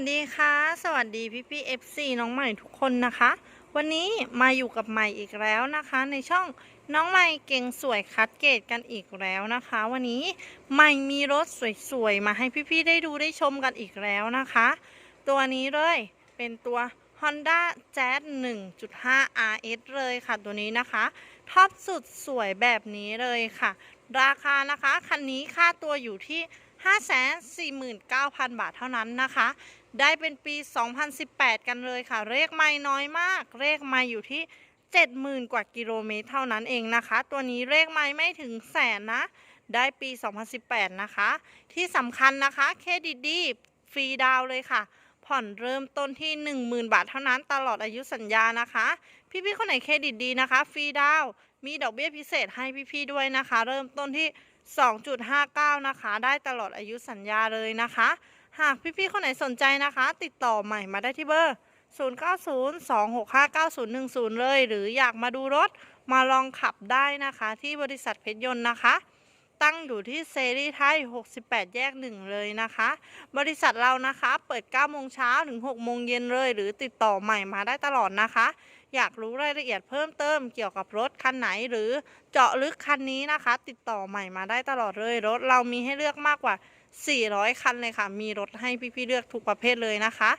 วัสดีค่ะ สวัสดีพี่พี่เอฟซีน้องใหม่ทุกคนนะคะ วันนี้มาอยู่กับใหม่อีกแล้วนะคะ ในช่องน้องใหม่เก่งสวยคัดเกตกันอีกแล้วนะคะ วันนี้ใหม่มีรถสวยๆมาให้พี่พี่ๆได้ดูได้ชมกันอีกแล้วนะคะ ตัวนี้เลยเป็นตัว Honda Jazz 1.5 RS เลยค่ะตัวนี้นะคะท็อปสุดสวยแบบนี้เลยค่ะ ราคานะคะคันนี้ค่าตัวอยู่ที่ 549,000 บาทเท่านั้นนะคะ ได้เป็นปี 2018 กันเลยค่ะ เลขไม่น้อยมาก เลขไม่อยู่ที่ 70,000 กว่ากิโลเมตรเท่านั้นเองนะคะ ตัวนี้เลขไม่ไม่ถึงแสนนะ ได้ปี 2018 นะคะ ที่สำคัญนะคะเครดิตดีฟรีดาวเลยค่ะ ผ่อนเริ่มต้นที่ 10,000 บาทเท่านั้นตลอดอายุสัญญานะคะ พี่ๆคนไหนเครดิตดีนะคะ ฟรีดาว มีดอกเบี้ยพิเศษให้พี่ๆด้วยนะคะ เริ่มต้นที่ 2.59 นะคะ ได้ตลอดอายุสัญญาเลยนะคะ หากพี่ๆคนไหนสนใจนะคะ ติดต่อใหม่มาได้ที่เบอร์ 0902659010 เลย หรืออยากมาดูรถมาลองขับได้นะคะ ที่บริษัทเพชรยนต์นะคะ ตั้งอยู่ที่เซรีไทย 68 แยก 1 เลยนะคะ บริษัทเรานะคะ เปิด 9 โมงเช้าถึง 6 โมงเย็นเลย หรือติดต่อใหม่มาได้ตลอดนะคะ อยากรู้รายละเอียดเพิ่มเติมเกี่ยวกับรถคันไหนหรือเจาะลึกคันนี้นะคะ ติดต่อใหม่มาได้ตลอดเลยรถเรามีให้เลือกมากกว่า 400 คันเลยค่ะ มีรถให้พี่ๆเลือกทุกประเภทเลยนะคะ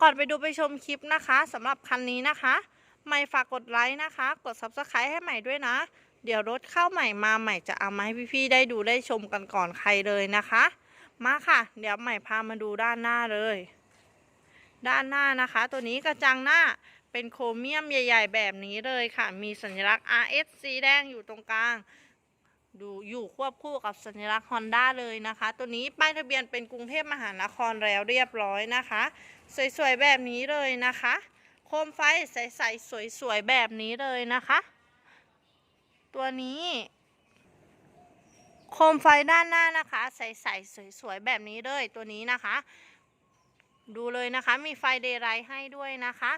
ก่อนไปดูไปชมคลิปนะคะสำหรับคันนี้นะคะใหม่ฝากกดไลค์นะคะ กด subscribe ให้ใหม่ด้วยนะ เดี๋ยวรถเข้าใหม่มาใหม่จะเอามาให้พี่ๆได้ดูได้ชมกันก่อนใครเลยนะคะ มาค่ะ เดี๋ยวใหม่พามาดูด้านหน้าเลย ด้านหน้านะคะ ตัวนี้กระจังหน้า เป็นโครเมียมใหญ่ ๆ แบบนี้เลยค่ะ มีสัญลักษณ์ RS สีแดงอยู่ตรงกลาง ดูอยู่ควบคู่กับสัญลักษณ์ Honda เลยนะคะ ตัวนี้ป้ายทะเบียนเป็นกรุงเทพมหานครแล้วเรียบร้อยนะคะ สวยๆแบบนี้เลยนะคะ โคมไฟใสๆสวยๆแบบนี้เลยนะคะ ตัวนี้โคมไฟด้านหน้านะคะ ใสๆสวยๆแบบนี้เลยตัวนี้นะคะ ดูเลยนะคะมีไฟเดย์ไลท์ให้ด้วยนะคะ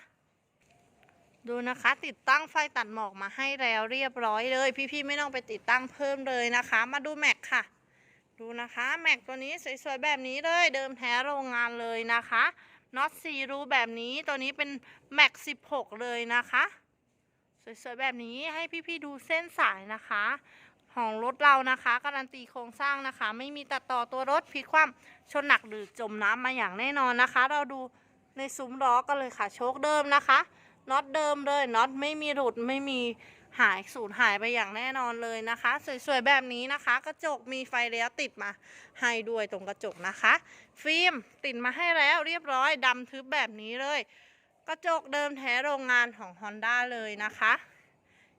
ดูนะคะติดตั้งไฟตัดหมอกมาให้แล้วเรียบร้อยเลย พี่ๆไม่ต้องไปติดตั้งเพิ่มเลยนะคะ มาดูแม็กค่ะ ดูนะคะแม็กตัวนี้สวยๆแบบนี้เลย เดิมแท้โรงงานเลยนะคะน็อตสีรูแบบนี้ตัวนี้เป็นแม็ก16เลยนะคะ สวยๆแบบนี้ให้พี่ๆดูเส้นสายนะคะ ของรถเรานะคะการันตีโครงสร้างนะคะ ไม่มีตัดต่อตัวรถพลิกคว่ำชนหนักหรือจมน้ำมาอย่างแน่นอนนะคะ เราดูในซุ้มล้อกันเลยค่ะโชคเดิมนะคะ น็อตเดิมเลยน็อตไม่มีหลุดไม่มีหายสูญหายไปอย่างแน่นอนเลยนะคะ สวยๆแบบนี้นะคะ กระจกมีไฟเลี้ยวติดมาให้ด้วยตรงกระจกนะคะ ฟิล์มติดมาให้แล้วเรียบร้อยดำทึบแบบนี้เลย กระจกเดิมแท้โรงงานของ Honda เลยนะคะ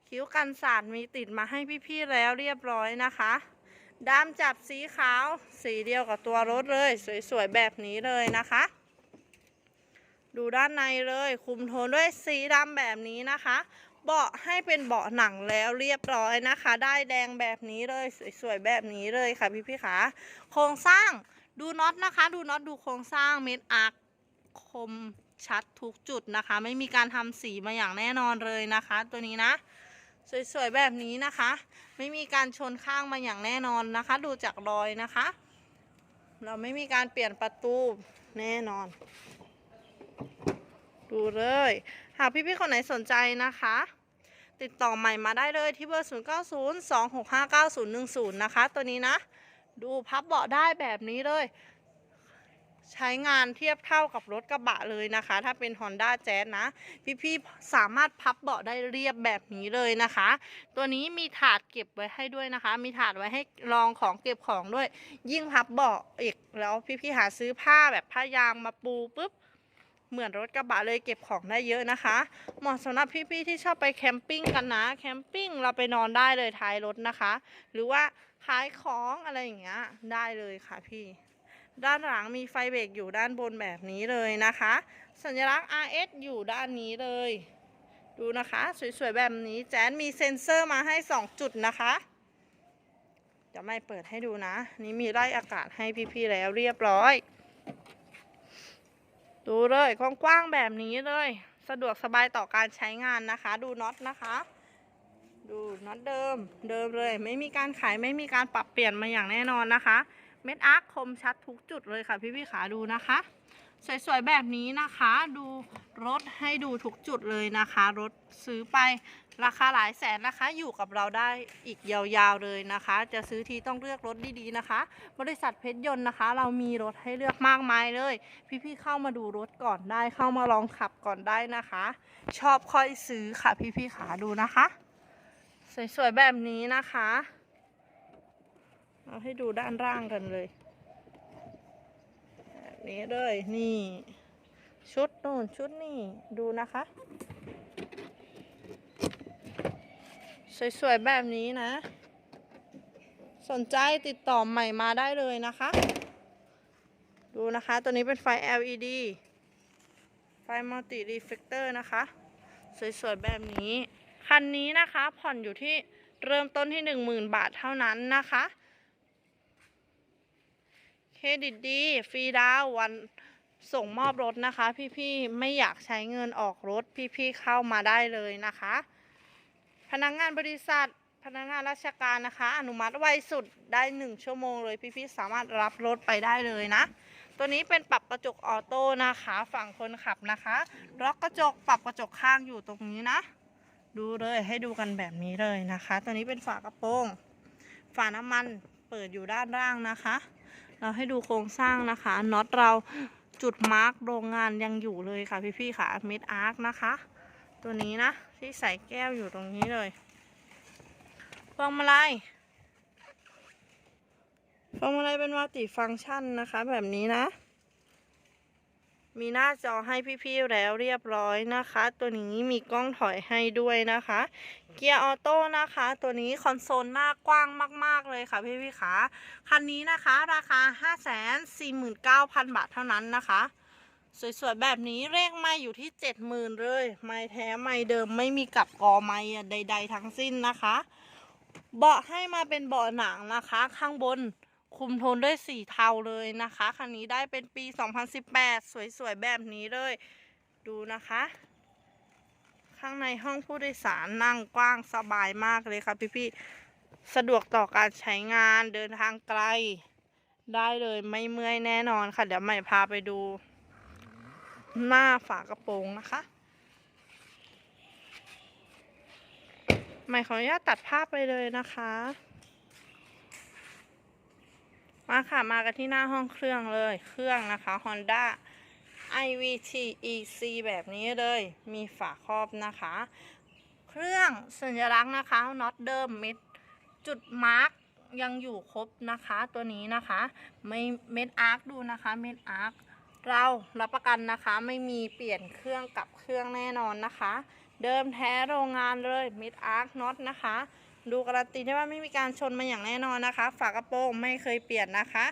คิ้วกันสาดมีติดมาให้พี่ๆแล้วเรียบร้อยนะคะดำจับสีขาว สีเดียวกับตัวรถเลย สวยๆแบบนี้เลยนะคะ ดูด้านในเลยคุมโทนด้วยสีดำแบบนี้นะคะ เบาะให้เป็นเบาะหนังแล้วเรียบร้อยนะคะ ได้แดงแบบนี้เลยสวยๆแบบนี้เลยค่ะพี่ๆขาโครงสร้างดูน็อตนะคะ ดูน็อตดูโครงสร้างเม็ดอาร์คคมชัดทุกจุดนะคะ ไม่มีการทำสีมาอย่างแน่นอนเลยนะคะ ตัวนี้นะสวยๆแบบนี้นะคะ ไม่มีการชนข้างมาอย่างแน่นอนนะคะ ดูจากรอยนะคะ เราไม่มีการเปลี่ยนประตูแน่นอน ดูเลย หากพี่ๆคนไหนสนใจนะคะ ติดต่อใหม่มาได้เลยที่เบอร์ 0 9 0 2 6 5 9 0 1 0 นะคะ ตัวนี้นะ ดูพับเบาะได้แบบนี้เลย ใช้งานเทียบเท่ากับรถกระบะเลยนะคะ ถ้าเป็น Honda Jazz นะ พี่ๆสามารถพับเบาะได้เรียบแบบนี้เลยนะคะ ตัวนี้มีถาดเก็บไว้ให้ด้วยนะคะ มีถาดไว้ให้รองของเก็บของด้วย ยิ่งพับเบาะอีกแล้วพี่ๆหาซื้อผ้าแบบผ้ายางมาปูปุ๊บ เหมือนรถกระบะเลยเก็บของได้เยอะนะคะ เหมาะสำหรับพี่ๆที่ชอบไปแคมปิ้งกันนะ แคมปิ้งเราไปนอนได้เลยท้ายรถนะคะ หรือว่าขายของอะไรอย่างเงี้ยได้เลยค่ะพี่ ด้านหลังมีไฟเบรกอยู่ด้านบนแบบนี้เลยนะคะ สัญลักษณ์ RS อยู่ด้านนี้เลย ดูนะคะ สวยๆแบบนี้แจนมีเซ็นเซอร์มาให้ 2 จุดนะคะจะไม่เปิดให้ดูนะ นี่มีไล่อากาศให้พี่ๆแล้วเรียบร้อย ดูเลยกว้างๆแบบนี้เลย สะดวกสบายต่อการใช้งานนะคะ ดูน็อตนะคะ ดูน็อตเดิมเดิมเลย ไม่มีการขายไม่มีการปรับเปลี่ยนมาอย่างแน่นอนนะคะ เม็ดอาร์คคมชัดทุกจุดเลยค่ะพี่พี่ๆขาดูนะคะ สวยๆแบบนี้นะคะ ดูรถให้ดูทุกจุดเลยนะคะ รถซื้อไปราคาหลายแสนนะคะ อยู่กับเราได้อีกยาวๆเลยนะคะ จะซื้อทีต้องเลือกรถดีๆนะคะ บริษัทเพชรยนต์นะคะ เรามีรถให้เลือกมากมายเลย พี่ๆเข้ามาดูรถก่อนได้ เข้ามาลองขับก่อนได้นะคะ ชอบค่อยซื้อค่ะพี่ๆขาดูนะคะ สวยๆแบบนี้นะคะ เอาให้ดูด้านล่างกันเลย นี้เลยนี่ ชุดนู่นชุดนี่ดูนะคะ สวยๆแบบนี้นะ สนใจติดต่อใหม่มาได้เลยนะคะ ดูนะคะ ตัวนี้เป็นไฟ LED ไฟมัลติรีเฟกเตอร์นะคะ สวยๆแบบนี้ คันนี้นะคะผ่อนอยู่ที่เริ่มต้นที่ 10,000 บาทเท่านั้นนะคะ เครดิตดีฟรีดาววันส่งมอบรถนะคะ พี่ๆไม่อยากใช้เงินออกรถ พี่ๆเข้ามาได้เลยนะคะ พนักงานบริษัท พนักงานราชการนะคะ อนุมัติไวสุดได้1ชั่วโมงเลย พี่ๆสามารถรับรถไปได้เลยนะ ตัวนี้เป็นปรับกระจกออโต้นะคะ ฝั่งคนขับนะคะล็อกกระจกปรับกระจกข้างอยู่ตรงนี้นะ ดูเลยให้ดูกันแบบนี้เลยนะคะ ตัวนี้เป็นฝากระโปรงฝาน้ำมันเปิดอยู่ด้านล่างนะคะ เราให้ดูโครงสร้างนะคะน็อตเราจุดมาร์กโรงงานยังอยู่เลยค่ะพี่ๆค่ะมิดอาร์คนะคะ ตัวนี้นะ ที่ใส่แก้วอยู่ตรงนี้เลยพวงมาลัยพวงมาลัยเป็นมัลติฟังก์ชันนะคะ แบบนี้นะ มีหน้าจอให้พี่ๆแล้วเรียบร้อยนะคะ ตัวนี้มีกล้องถอยให้ด้วยนะคะ เกียร์ออโต้นะคะ ตัวนี้คอนโซลหน้ากว้างมาก ๆเลยค่ะพี่ๆคะคันนี้นะคะ ราคา 549,000 บาทเท่านั้นนะคะ สวยๆแบบนี้เลขไม่อยู่ที่ 70,000 เลย ไม่แท้ไม่เดิมไม่มีกับกอไม่อะใด ๆ ทั้งสิ้นนะคะ เบาะให้มาเป็นเบาะหนังนะคะ ข้างบน คุมโทนด้วยสีเทาเลยนะคะ คันนี้ได้เป็นปี 2018 สวยๆ แบบนี้เลย ดูนะคะ ข้างในห้องผู้โดยสารนั่งกว้างสบายมากเลยค่ะพี่ๆ สะดวกต่อการใช้งานเดินทางไกล ได้เลยไม่เมื่อยแน่นอนค่ะ เดี๋ยวใหม่พาไปดู หน้าฝากระโปรงนะคะใหม่ขออนุญาตตัดภาพไปเลยนะคะ มาค่ะ มากันที่หน้าห้องเครื่องเลย เครื่องนะคะ Honda IVT EC แบบนี้เลย มีฝาครอบนะคะ เครื่องสัญลักษณ์นะคะน็อตเดิมม็ดจุดมาร์กยังอยู่ครบนะคะตัวนี้นะคะไม่เม็ดอาร์คดูนะคะเม็ดอาร์คเรารับประกันนะคะไม่มีเปลี่ยนเครื่องกับเครื่องแน่นอนนะคะ เดิมแท้โรงงานเลยเม็ดอาร์คน็อตนะคะ ดูการันตีได้ว่าไม่มีการชนมาอย่างแน่นอนนะคะ ฝากระโปรงไม่เคยเปลี่ยนนะคะ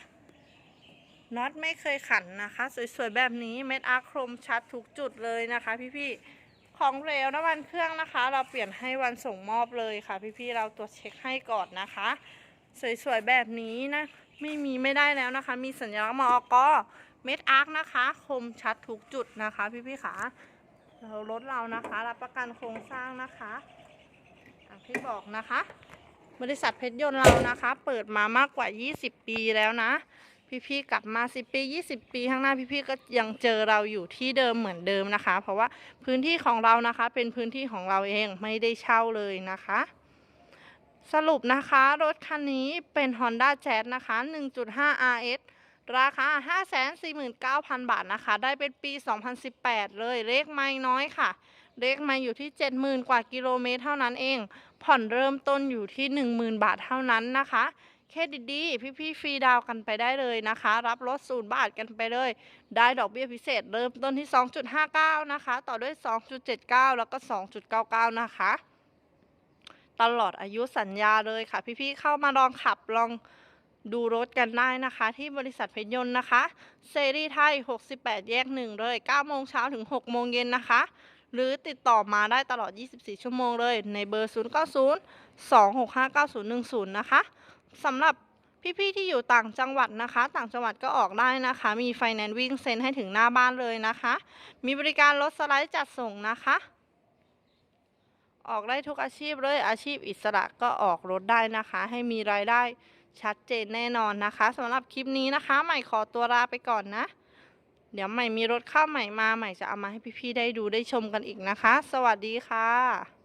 น็อตไม่เคยขันนะคะ สวยๆแบบนี้เม็ดอาร์คมชัดทุกจุดเลยนะคะ พี่ๆของเร็วน้ำมันเครื่องนะคะ เราเปลี่ยนให้วันส่งมอบเลยค่ะ พี่ๆเราตรวจเช็คให้ก่อนนะคะ สวยๆแบบนี้นะไม่มีไม่ได้แล้วนะคะ มีสัญลักษณ์มอกเม็ดอาร์คนะคะคมชัดทุกจุดนะคะ พี่ๆค่ะเรารถเรานะคะ รับประกันโครงสร้างนะคะ ที่บอกนะคะ บริษัทเพชรยนต์เรานะคะ เปิดมามากกว่า 20 ปีแล้วนะ พี่ๆกลับมา 10 ปี 20 ปีข้างหน้าพี่ๆก็ยังเจอเราอยู่ที่เดิมเหมือนเดิมนะคะ เพราะว่าพื้นที่ของเรานะคะ เป็นพื้นที่ของเราเองไม่ได้เช่าเลยนะคะ สรุปนะคะรถคันนี้เป็น Honda Jazz นะคะ 1.5 RS ราคา 549,000 บาทนะคะ ได้เป็นปี 2018 เลยเลขไม่น้อยค่ะ เลขม่อยู่ที่70,000กว่ากิโลเมตรเท่านั้นเอง ผ่อนเริ่มต้นอยู่ที่ 10,000 บาทเท่านั้นนะคะเครดิตดีพี่ๆฟรีดาวกันไปได้เลยนะคะ รับรถศูนย์บาทกันไปเลย ได้ดอกเบี้ยพิเศษเริ่มต้นที่ 2.59 นะคะ ต่อด้วย 2.79 แล้วก็ 2.99 นะคะ ตลอดอายุสัญญาเลยค่ะ พี่ๆเข้ามาลองขับลองดูรถกันได้นะคะ ที่บริษัทเพชรยนต์นะคะ เซรีไทย 68 แยก 1 เลย9โมงเช้าถึง 6 โมงเย็นนะคะ หรือติดต่อมาได้ตลอด 24 ชั่วโมงเลย ในเบอร์ 090 265 9010 นะคะสำหรับพี่ๆที่อยู่ต่างจังหวัดนะคะ ต่างจังหวัดก็ออกได้นะคะ มีไฟแนนซ์วิ่งเซ็นให้ถึงหน้าบ้านเลยนะคะ มีบริการรถสไลด์จัดส่งนะคะ ออกได้ทุกอาชีพเลยอาชีพอิสระก็ออกรถได้นะคะ ให้มีรายได้ชัดเจนแน่นอนนะคะสำหรับคลิปนี้นะคะ ใหม่ขอตัวลาไปก่อนนะ เดี๋ยวใหม่มีรถข้าใหม่มาใหม่จะเอามาให้พี่ๆได้ดูได้ชมกันอีกนะคะ สวัสดีค่ะ